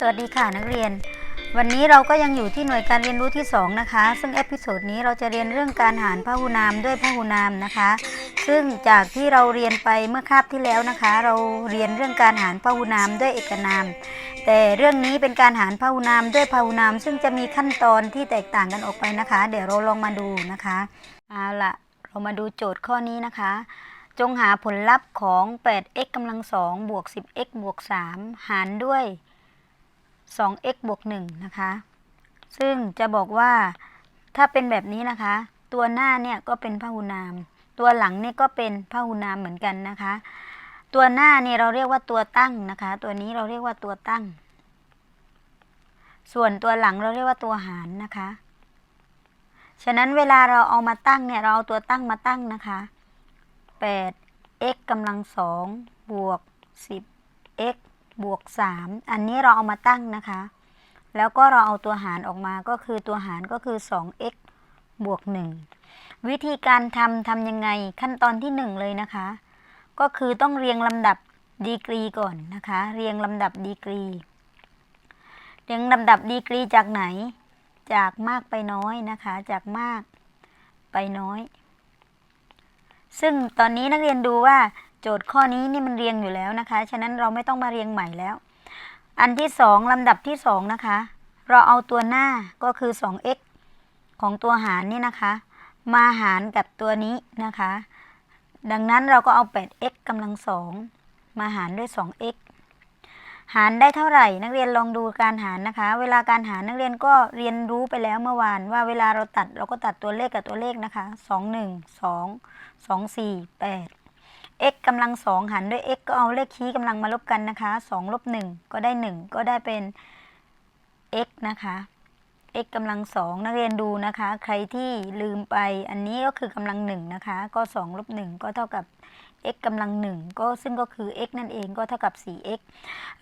สวัสดีค่ะนักเรียน วันนี้เราก็ยังอยู่ที่หน่วยการเรียนรู้ที่ 2 นะคะ ซึ่งเอพิโซดนี้เราจะเรียนเรื่องการหารพหูนามด้วยพหูนามนะคะ ซึ่งจากที่เราเรียนไปเมื่อคาบที่แล้วนะคะ เราเรียนเรื่องการหารพหูนามด้วยเอกนาม แต่เรื่องนี้เป็นการหารพหูนามด้วยพหูนาม ซึ่งจะมีขั้นตอนที่แตกต่างกันออกไปนะคะ เดี๋ยวเราลองมาดูนะคะเอาละเรามาดูโจทย์ข้อนี้นะคะจงหาผลลัพธ์ของ 8x กำลัง2บวก 10x บวก 3 หารด้วย 2x บวก1นะคะ ซึ่งจะบอกว่าถ้าเป็นแบบนี้นะคะ ตัวหน้าเนี่ยก็เป็นพหูนาม ตัวหลังเนี่ยก็เป็นพหูนามเหมือนกันนะคะ ตัวหน้าเนี่ยเราเรียกว่าตัวตั้งนะคะ ตัวนี้เราเรียกว่าตัวตั้ง ส่วนตัวหลังเราเรียกว่าตัวหารนะคะ ฉะนั้นเวลาเราเอามาตั้งเนี่ยเราเอาตัวตั้งมาตั้งนะคะ 8x กำลังสองบวก 10x บวก 3 อันนี้เราเอามาตั้งนะคะ แล้วก็เราเอาตัวหารออกมาก็คือตัวหารก็คือ 2x บวก 1 วิธีการทำทำยังไงขั้นตอนที่ 1 เลยนะคะ ก็คือต้องเรียงลำดับดีกรีก่อนนะคะ เรียงลำดับดีกรี เรียงลำดับดีกรีจากไหน จากมากไปน้อยนะคะ จากมากไปน้อย ซึ่งตอนนี้นักเรียนดูว่า โจทย์ข้อนี้นี่มันเรียงอยู่แล้วนะคะ ฉะนั้นเราไม่ต้องมาเรียงใหม่แล้ว อันที่สองลำดับที่สองนะคะ เราเอาตัวหน้าก็คือ 2x ของตัวหารนี่นะคะ มาหารกับตัวนี้นะคะ ดังนั้นเราก็เอา 8x กำลังสองมาหารด้วย 2x หารได้เท่าไหร่ นักเรียนลองดูการหารนะคะ เวลาการหารนักเรียนก็เรียนรู้ไปแล้วเมื่อวาน ว่าเวลาเราตัดเราก็ตัดตัวเลขกับตัวเลขนะคะ 2 1 2 2 4 8 x กำลังสองหารด้วย x ก็เอาเลขคี่กำลังมาลบกันนะคะ2ลบ1ก็ได้1ก็ได้เป็น x นะคะ x กำลังสองนักเรียนดูนะคะ ใครที่ลืมไปอันนี้ก็คือกำลังหนึ่งนะคะ ก็2ลบ1ก็เท่ากับ x กำลังหนึ่งก็ซึ่งก็คือ x นั่นเองก็เท่ากับ 4x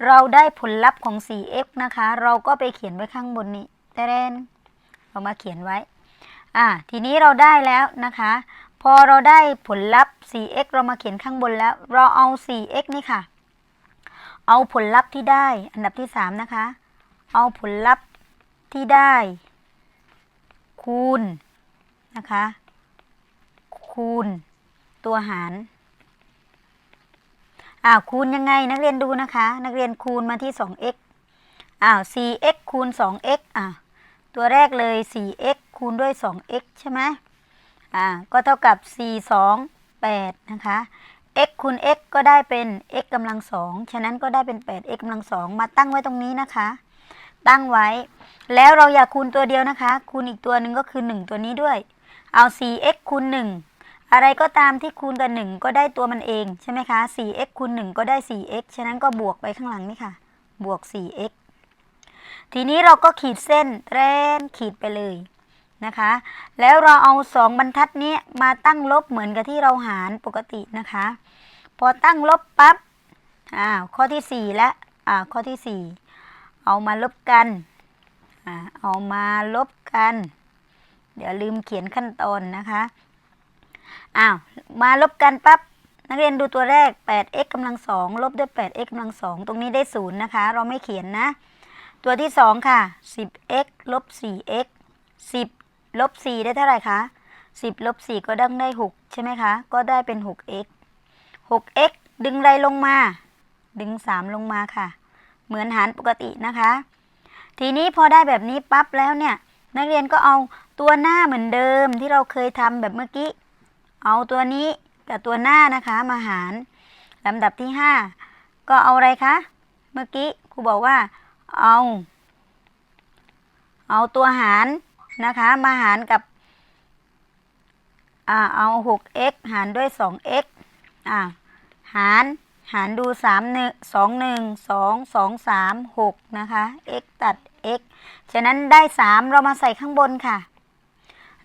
เราได้ผลลัพธ์ของ 4x นะคะ เราก็ไปเขียนไว้ข้างบนนี้แต่เรนเรามาเขียนไว้ อ่า ทีนี้เราได้แล้วนะคะ อเราได้ผลลัพธ์ 4x เรามาเขียนข้างบนแล้ว เราเอา 4x นี่ค่ะ เอาผลลัพธ์ที่ได้ อันดับที่ 3 นะคะ เอาผลลัพธ์ที่ได้ คูณนะคะ คูณ ตัวหารอ้าวคูณยังไงนักเรียนดูนะคะ นักเรียนคูณมาที่ 2x อ้าว 4x คูณ 2x อะตัวแรกเลย 4x คูณด้วย 2x ใช่ไหม อ่าก็เท่ากับ 4 2 8 นะคะ x คูณ x ก็ได้เป็น x กำลังสองฉะนั้นก็ได้เป็น 8x กำลังสองมาตั้งไว้ตรงนี้นะคะ ตั้งไว้ แล้วเราอยากคูณตัวเดียวนะคะ คูณอีกตัวหนึ่งก็คือ 1 ตัวนี้ด้วย เอา 4x คูณ 1 อะไรก็ตามที่คูณกับ 1 ก็ได้ตัวมันเองใช่ไหมคะ 4x คูณ 1 ก็ได้ 4x ฉะนั้นก็บวกไปข้างหลังนี่ค่ะ บวก 4x ทีนี้เราก็ขีดเส้นแรนขีดไปเลย นะคะ แล้วเราเอา2บรรทัดนี้มาตั้งลบเหมือนกับที่เราหารปกตินะคะ พอตั้งลบปั๊บอ่าข้อที่4แล้วอ่าข้อที่4เอามาลบกันอ่าเอามาลบกัน เดี๋ยวลืมเขียนขั้นตอนนะคะอ้าวมาลบกันปั๊บนักเรียนดูตัวแรก 8x กำลังสองลบด้วย 8x กำลังสองตรงนี้ได้ศูนย์นะคะ เราไม่เขียนนะ ตัวที่2ค่ะ 10x ลบ 4x 10 ลบ4ได้เท่าไหร่คะ10ลบ4ก็ต้องได้ 6 ใช่ไหมคะ ก็ได้เป็น 6x 6x ดึงอะไรลงมา ดึง 3 ลงมาค่ะ เหมือนหารปกตินะคะ ทีนี้พอได้แบบนี้ปั๊บแล้วเนี่ย นักเรียนก็เอาตัวหน้าเหมือนเดิมที่เราเคยทำแบบเมื่อกี้ เอาตัวนี้กับตัวหน้านะคะมาหารลำดับที่ 5 ก็เอาอะไรคะ เมื่อกี้ครูบอกว่าเอา เอาตัวหาร นะคะ มาหารกับอ่าเอา 6x หารด้วย 2x อ่าหารหารดู 3 1 2 1 2 2 3 6 นะคะ x ตัด x ฉะนั้นได้ 3 เรามาใส่ข้างบนค่ะ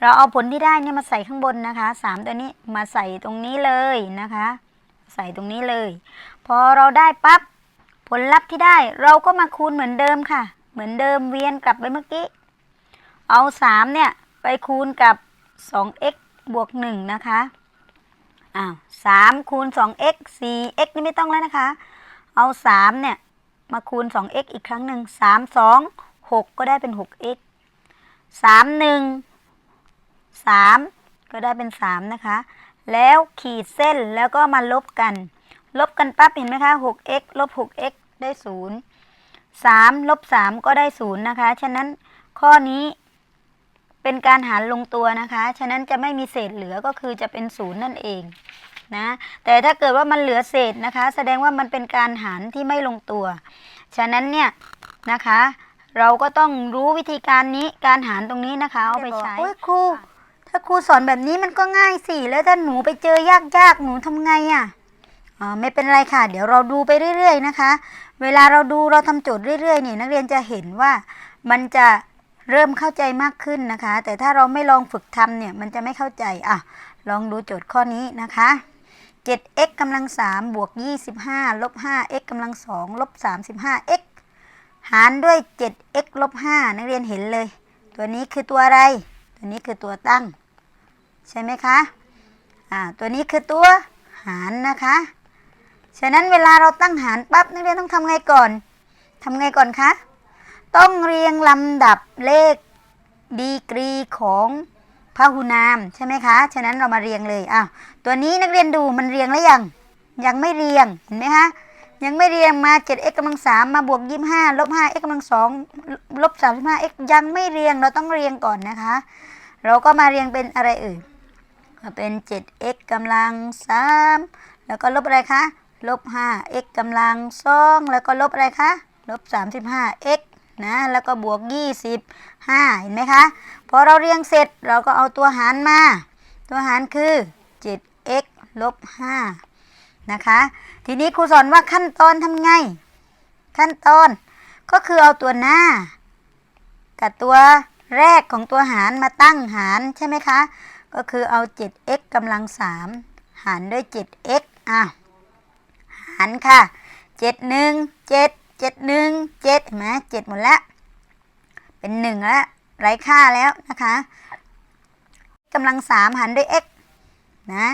เราเอาผลที่ได้เนี่ยมาใส่ข้างบนนะคะ 3 ตัวนี้มาใส่ตรงนี้เลยนะคะ ใส่ตรงนี้เลย พอเราได้ปั๊บผลลัพธ์ที่ได้เราก็มาคูณเหมือนเดิมค่ะ เหมือนเดิมเวียนกลับไปเมื่อกี้ เอา 3 เนี่ย ไปคูณกับ 2x บวก 1 นะคะ อ้าว3คูณ 2x 4x นี่ไม่ต้องแล้วนะคะ เอา 3 เนี่ย มาคูณ 2x อีกครั้งหนึ่ง3 2 6 ก็ได้เป็น 6x 3 1 3 ก็ได้เป็น 3 นะคะ แล้วขีดเส้นแล้วก็มาลบกัน ลบกันปั๊บเห็นไหมคะ 6x ลบ 6x ได้ 0 3 ลบ 3 ก็ได้ 0 นะคะ ฉะนั้นข้อนี้ เป็นการหารลงตัวนะคะ ฉะนั้นจะไม่มีเศษเหลือก็คือจะเป็น0นั่นเองนะ แต่ถ้าเกิดว่ามันเหลือเศษนะคะ แสดงว่ามันเป็นการหารที่ไม่ลงตัว ฉะนั้นเนี่ยนะคะ เราก็ต้องรู้วิธีการนี้การหารตรงนี้นะคะเอาไปใช้ครู ถ้าครูสอนแบบนี้มันก็ง่ายสิ แล้วถ้าหนูไปเจอยากๆหนูทำไงอะ่ะอ๋อไม่เป็นไรค่ะ เดี๋ยวเราดูไปเรื่อย ๆ นะคะ เวลาเราดูเราทำโจทย์เรื่อยๆเนี่ยนักเรียนจะเห็นว่ามันจะ เริ่มเข้าใจมากขึ้นนะคะ แต่ถ้าเราไม่ลองฝึกทำเนี่ยมันจะไม่เข้าใจอะลองดูโจทย์ข้อนี้นะคะ 7x กำลัง3บวก 25 ลบ 5x กำลัง2ลบ 35x หารด้วย 7x ลบ 5 นักเรียนเห็นเลย ตัวนี้คือตัวอะไร ตัวนี้คือตัวตั้ง ใช่ไหมคะ อ่า ตัวนี้คือตัวหารนะคะ ฉะนั้นเวลาเราตั้งหารปั๊บนักเรียนต้องทำไงก่อนทำไงก่อนคะ ต้องเรียงลำดับเลขดีกรีของพหุนามใช่ไหมคะ ฉะนั้นเรามาเรียงเลยอ้าวตัวนี้นักเรียนดูมันเรียงแล้วยัง ยังไม่เรียง เห็นไหมคะ ยังไม่เรียงมา 7x กำลัง3มาบวก25ลบ 5x กำลัง2ลบ 35x ยังไม่เรียง เราต้องเรียงก่อนนะคะ เราก็มาเรียงเป็นอะไรเอ่ยก็เป็น 7x กำลัง3แล้วก็ลบอะไรคะ ลบ 5x กำลัง2แล้วก็ลบอะไรคะ ลบ 35x นะแล้วก็บวก 25 เห็นไหมคะพอเราเรียงเสร็จเราก็เอาตัวหารมา ตัวหารคือ 7x ลบ5นะคะ ทีนี้ครูสอนว่าขั้นตอนทำไง ขั้นตอนก็คือเอาตัวหน้า กับตัวแรกของตัวหารมาตั้งหารใช่ไหมคะ ก็คือเอา 7x กำลัง 3 หารด้วย 7x อะ หารค่ะ 7 1 7 7 1 7เห็นไหม7หมดแล้วเป็น1แล้วไร้ค่าแล้วนะคะกำลัง3หารด้วย x นะ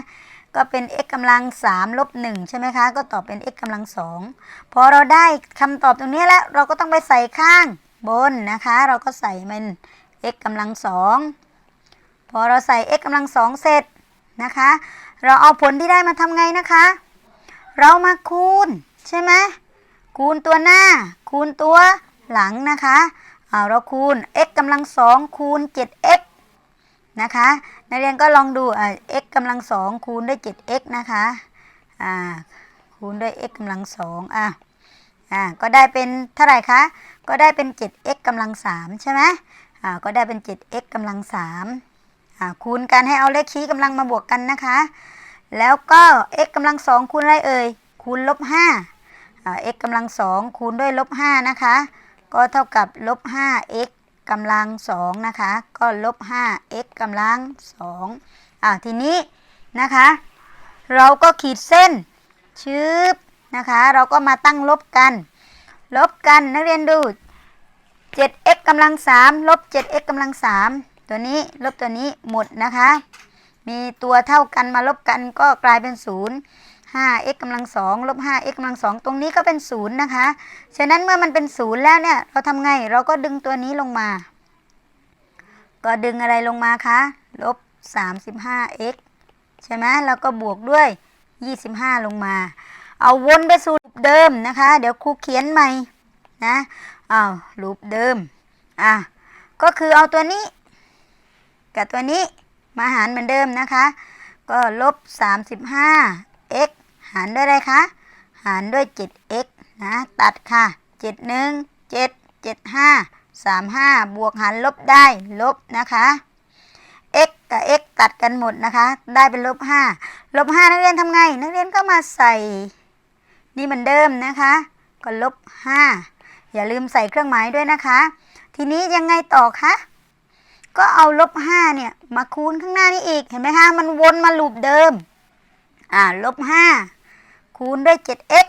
ก็เป็น x กำลัง3ลบ1ใช่ไหมคะ ก็ตอบเป็น x กำลัง2พอเราได้คำตอบตรงนี้แล้ว เราก็ต้องไปใส่ข้างบนนะคะ เราก็ใส่มัน x กำลัง2พอเราใส่ x กำลัง2เสร็จนะคะ เราเอาผลที่ได้มาทำไงนะคะ เรามาคูณใช่ไหม คูณตัวหน้า คูณตัวหลังนะคะเอาเราคูณ x กำลัง2คูณ 7x นะคะนักเรียนก็ลองดูอ่า x กำลัง2คูณด้วย 7x นะคะอ่าคูณด้วย x กำลัง2อะอ่าก็ได้เป็นเท่าไหร่คะ ก็ได้เป็น 7x กำลัง3ใช่ไหมอ่าก็ได้เป็น 7x กำลัง3อ่าคูณกันให้เอาเลขชี้กำลังมาบวกกันนะคะ แล้วก็ x กำลัง2คูณอะไรเอ่ยคูณลบ5อ่า x กำลัง2คูณด้วยลบ5นะคะ ก็เท่ากับลบ 5x กำลัง2นะคะ ก็ลบ 5x กำลัง2อ่าทีนี้นะคะ เราก็ขีดเส้นชืบนะคะ เราก็มาตั้งลบกัน ลบกันนักเรียนดู 7x กำลัง3ลบ 7x กำลัง3ตัวนี้ลบตัวนี้หมดนะคะ มีตัวเท่ากันมาลบกันก็กลายเป็น 0 5x กำลัง2ลบ 5x กำลัง2ตรงนี้ก็เป็น 0 นะคะ ฉะนั้นเมื่อมันเป็น 0 แล้วเนี่ย เราทำไง เราก็ดึงตัวนี้ลงมา ก็ดึงอะไรลงมาคะลบ 35x ใช่ไหมแล้วก็บวกด้วย 25 ลงมา เอาวนไปสู่รูปเดิมนะคะ เดี๋ยวครูเขียนใหม่นะเอารูปเดิม อะ ก็คือเอาตัวนี้ กับตัวนี้ มาหารเหมือนเดิมนะคะ ก็ลบ 35x หารด้วยอะไรคะ หารด้วย 7x นะ ตัดค่ะ 71 7 75 35 บวกหารลบได้ลบนะคะ x กับ x ตัดกันหมดนะคะ ได้เป็นลบ 5 ลบ 5 นักเรียนทำไง นักเรียนก็มาใส่ นี่เหมือนเดิมนะคะ ก็ลบ 5 อย่าลืมใส่เครื่องหมายด้วยนะคะ ทีนี้ยังไงต่อคะ ก็เอาลบ5เนี่ย มาคูณข้างหน้านี้อีก เห็นไหมคะ มันวนมาลูปเดิม อ่า ลบ5คูณด้วย 7x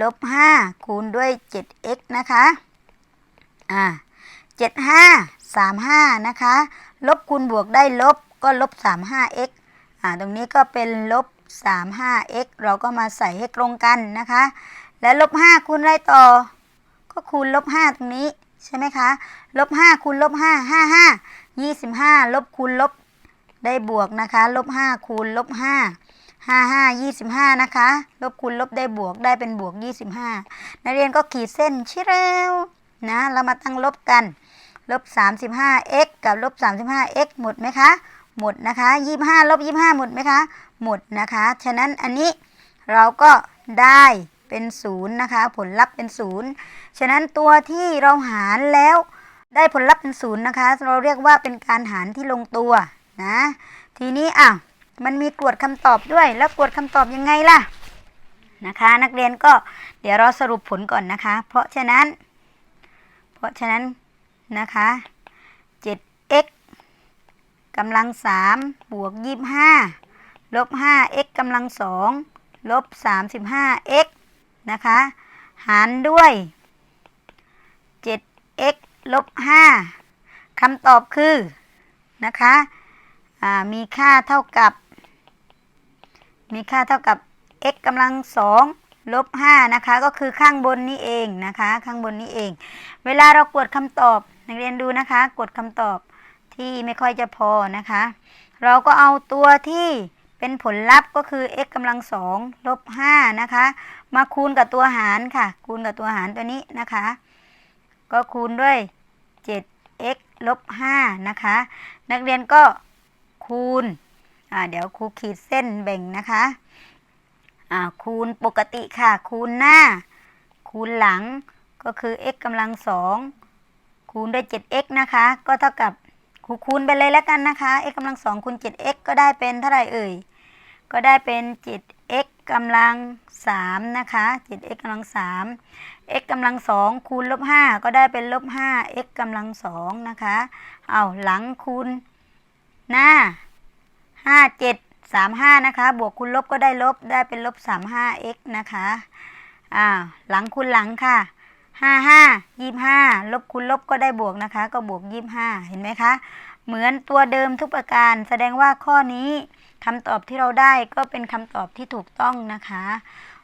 ลบ5คูณด้วย 7x นะคะ อ่า75 35 นะคะ ลบคูณบวกได้ลบก็ลบ 35x อ่า ตรงนี้ก็เป็นลบ 35x เราก็มาใส่ให้ตรงกันนะคะ และลบห้าคูณอะไรต่อ ก็คูณลบห้าตรงนี้ ใช่ไหมคะลบห้าคูณลบห้าห้าห้ายี่สิบห้าลบคูณลบได้บวกนะคะลบห้าคูณลบห้าห้าห้ายี่สิบห้านะคะลบคูณลบได้บวกได้เป็นบวกยี่สิบห้านักเรียนก็ขีดเส้นชิเร็วนะเรามาตั้งลบกันลบ 35x กับลบ 35x หมดไหมคะหมดนะคะ 25ลบ25 หมดไหมคะ หมดนะคะ ฉะนั้นอันนี้เราก็ได้ เป็นศูนย์นะคะ ผลลัพธ์เป็นศูนย์ฉะนั้นตัวที่เราหารแล้วได้ผลลัพธ์เป็นศูนย์นะคะ เราเรียกว่าเป็นการหารที่ลงตัวนะ ทีนี้อะมันมีกรวดคำตอบด้วย แล้วกรวดคำตอบยังไงล่ะนะคะ นักเรียนก็เดี๋ยวเราสรุปผลก่อนนะคะ เพราะฉะนั้น เพราะฉะนั้นนะคะ 7x กำลัง 3 บวก 25 ลบ 5x กำลัง 2 ลบ 35x นะคะ หารด้วย 7x ลบ5คำตอบคือนะคะมีค่าเท่ากับ มีค่าเท่ากับ x กำลัง2ลบ5นะคะ ก็คือข้างบนนี้เองนะคะ ข้างบนนี้เอง เวลาเรากดคำตอบนักเรียนดูนะคะ กดคำตอบที่ไม่ค่อยจะพอนะคะ เราก็เอาตัวที่ เป็นผลลัพธ์ก็คือ x กำลังสองลบ5นะคะ มาคูณกับตัวหารค่ะ คูณกับตัวหารตัวนี้นะคะ ก็คูณด้วย 7x ลบ5นะคะ นักเรียนก็คูณเดี๋ยวครูขีดเส้นแบ่งนะคะคูณปกติค่ะ คูณหน้า คูณหลังก็คือ x กำลังสองคูณด้วย 7x นะคะ ก็เท่ากับครูคูณไปเลยแล้วกันนะคะ x กำลังสองคูณ 7x ก็ได้เป็นเท่าไหร่เอ่ย ก็ได้เป็น 7x กำลัง3นะคะ 7x กำลัง3 x กำลัง2คูณลบ5ก็ได้เป็นลบ 5x กำลัง2นะคะเอาหลังคูณหน้า 5 7 3 5นะคะบวกคูณลบก็ได้ลบได้เป็นลบ 35x นะคะอ่าหลังคูณหลังค่ะห้าห้ายี่ห้าลบคูณลบก็ได้บวกนะคะ ก็บวกยี่ห้าเห็นไหมคะ เหมือนตัวเดิมทุกประการ แสดงว่าข้อนี้ คำตอบที่เราได้ก็เป็นคำตอบที่ถูกต้องนะคะ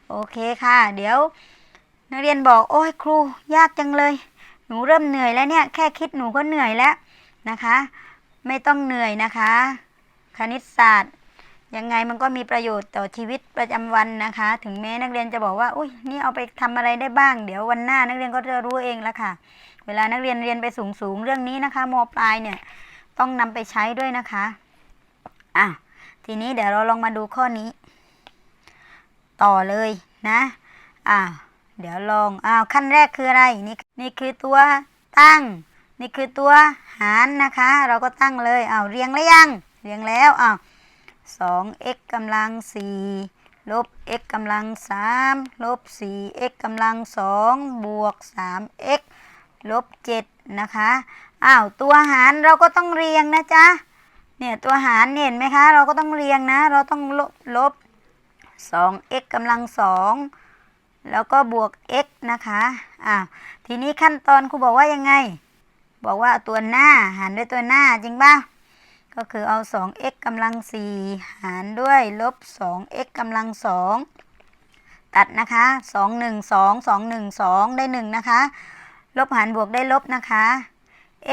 โอเคค่ะ เดี๋ยว นักเรียนบอกโอ้ยครูยากจังเลย หนูเริ่มเหนื่อยแล้วเนี่ย แค่คิดหนูก็เหนื่อยแล้วนะคะ ไม่ต้องเหนื่อยนะคะ คณิตศาสตร์ยังไงมันก็มีประโยชน์ต่อชีวิตประจำวันนะคะ ถึงแม้นักเรียนจะบอกว่าอุ้ยนี่เอาไปทำอะไรได้บ้าง เดี๋ยววันหน้านักเรียนก็จะรู้เองล้วค่ะ เวลานักเรียนเรียนไปสูงสูงๆเรื่องนี้นะคะมปลายเนี่ยต้องนำไปใช้ด้วยนะคะอะ ทีนี้เดี๋ยวเราลองมาดูข้อนี้ ต่อเลยนะอะเดี๋ยวลองอ้าวขั้นแรกคืออะไรนี่นี่คือตัวตั้ง นี่คือตัวหารนะคะ เราก็ตั้งเลยอ้าวเรียงแล้วยังเรียงแล้วอ้าว 2x กำลัง4ลบ x กำลัง3ลบ 4x กำลัง2บวก 3x ลบ7นะคะอ้าวตัวหารเราก็ต้องเรียงนะจ๊ะ เนี่ยตัวหารเนี่ยเห็นไหมคะ เราก็ต้องเรียงนะ เราต้องลบลบ 2x กำลัง 2 แล้วก็บวก x นะคะอ้าทีนี้ขั้นตอนครูบอกว่ายังไง บอกว่าเอาตัวหน้าหารด้วยตัวหน้าจริงป่ะก็คือเอา 2x กำลัง 4 หารด้วยลบ 2x กำลัง 2 ตัดนะคะ 2 1 2 2 1 2 ได้ 1 นะคะ ลบหารบวกได้ลบนะคะ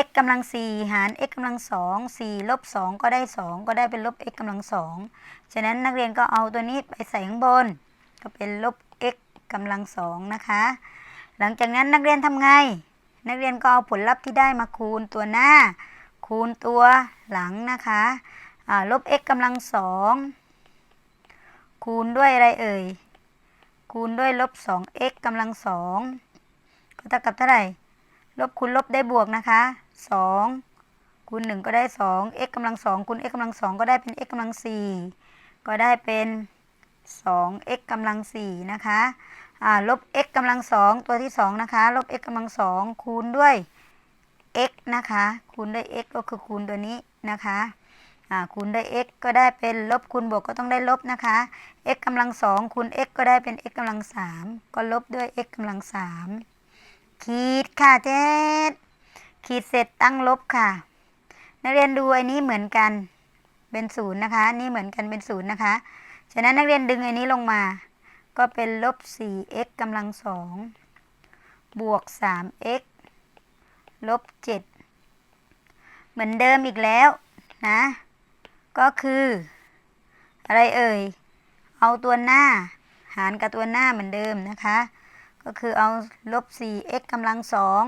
x กำลัง4หาร x กำลัง2 4ลบ2ก็ได้ 2 ก็ได้เป็นลบ x กำลัง2ฉะนั้นนักเรียนก็เอาตัวนี้ไปใส่ข้างบน ก็เป็นลบ x กำลัง2นะคะ หลังจากนั้นนักเรียนทำไง นักเรียนก็เอาผลลัพธ์ที่ได้มาคูณตัวหน้า คูณตัวหลังนะคะลบ x กำลังสองคูณด้วยอะไรเอ่ย คูณด้วยลบ 2x กำลังสองก็เท่ากับเท่าไหร่ ลบคูณลบได้บวกนะคะ 2คูณ1ก็ได้ 2 x กำลังสองคูณ x กำลังสองก็ได้เป็น x กำลัง4ก็ได้เป็น 2x กำลัง4นะคะลบ x กำลังสองตัวที่ 2 นะคะ ลบ x กำลังสองคูณด้วย x นะคะ คูณด้วย x ก็คือคูณตัวนี้นะคะคูณด้วย x ก็ได้เป็นลบคูณบวกก็ต้องได้ลบนะคะ x กำลังสองคูณ x ก็ได้เป็น x กำลังสามก็ลบด้วย x กำลังสาม ขีดค่ะเจ๊ขีดเสร็จตั้งลบค่ะ นักเรียนดูอันนี้เหมือนกันเป็นศูนย์นะคะนี่เหมือนกันเป็นศูนย์นะคะ ฉะนั้นนักเรียนดึงอันนี้ลงมา ก็เป็นลบ 4x กำลังสองบวก 3x ลบ 7 เหมือนเดิมอีกแล้วนะ ก็คือ อะไรเอ่ย เอาตัวหน้า หารกับตัวหน้าเหมือนเดิมนะคะ ก็คือเอาลบ 4x กำลังสอง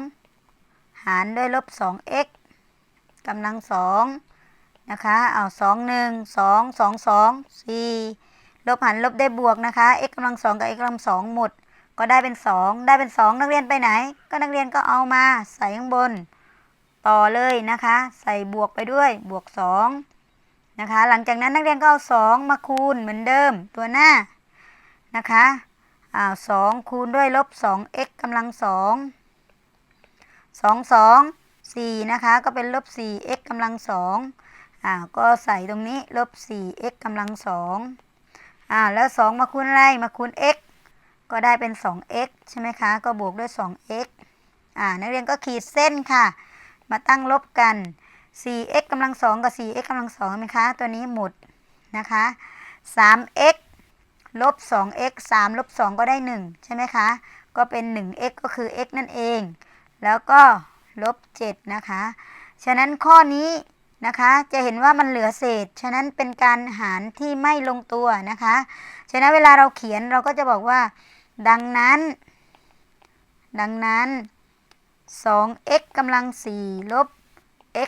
หารด้วยลบ 2x กำลังสองนะคะ เอาสองหนึ่งสองสองสองสี่ลบหารลบได้บวกนะคะ x กำลังสองกับ x กำลังสองหมด ก็ได้เป็นสองได้เป็นสองนักเรียนไปไหน ก็นักเรียนก็เอามาใส่ข้างบน ต่อเลยนะคะ ใส่บวกไปด้วยบวกสองนะคะ หลังจากนั้นนักเรียนก็เอาสองมาคูณเหมือนเดิมตัวหน้านะคะ อ้าวสองคูณด้วยลบสอง x กำลังสองสองสองสี่นะคะ ก็เป็นลบสี่ x กำลังสองอ่าก็ใส่ตรงนี้ลบสี่ x กำลังสองอ่าแล้วสองมาคูณอะไรมาคูณ x ก็ได้เป็น 2x ใช่ไหมคะ ก็บวกด้วย 2x อ่านักเรียนก็ขีดเส้นค่ะ มาตั้งลบกัน 4x กำลังสองกับ 4x กำลังสองไหมคะ ตัวนี้หมดนะคะ 3x ลบ 2x 3 ลบ 2 ก็ได้ 1 ใช่ไหมคะ ก็เป็น 1x ก็คือ x นั่นเอง แล้วก็ลบ 7 นะคะ ฉะนั้นข้อนี้นะคะจะเห็นว่ามันเหลือเศษ ฉะนั้นเป็นการหารที่ไม่ลงตัวนะคะ ฉะนั้นเวลาเราเขียนเราก็จะบอกว่า ดังนั้น ดังนั้น 2x กำลัง 4 ลบ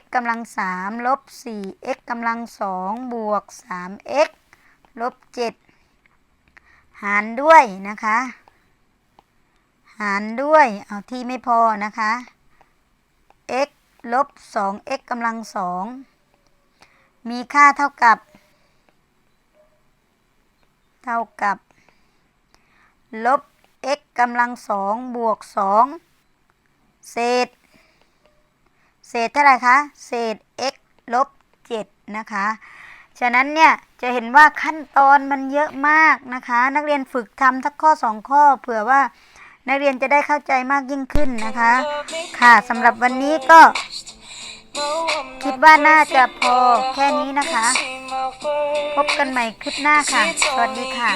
x กำลัง 3 ลบ 4x กำลัง 2 บวก 3x ลบ 7 หารด้วยนะคะ หารด้วย เอาที่ไม่พอนะคะ x ลบ 2x กำลัง 2 มีค่าเท่ากับ เท่ากับ ลบ x กำลังสองบวกสองเศษ เศษเท่าไหร่คะ เศษ x ลบเจ็ดนะคะ ฉะนั้นเนี่ยจะเห็นว่าขั้นตอนมันเยอะมากนะคะ นักเรียนฝึกทำสักข้อสองข้อ เผื่อว่านักเรียนจะได้เข้าใจมากยิ่งขึ้นนะคะ ค่ะสำหรับวันนี้ก็ คิดว่าน่าจะพอแค่นี้นะคะ พบกันใหม่คลิปหน้าค่ะ สวัสดีค่ะ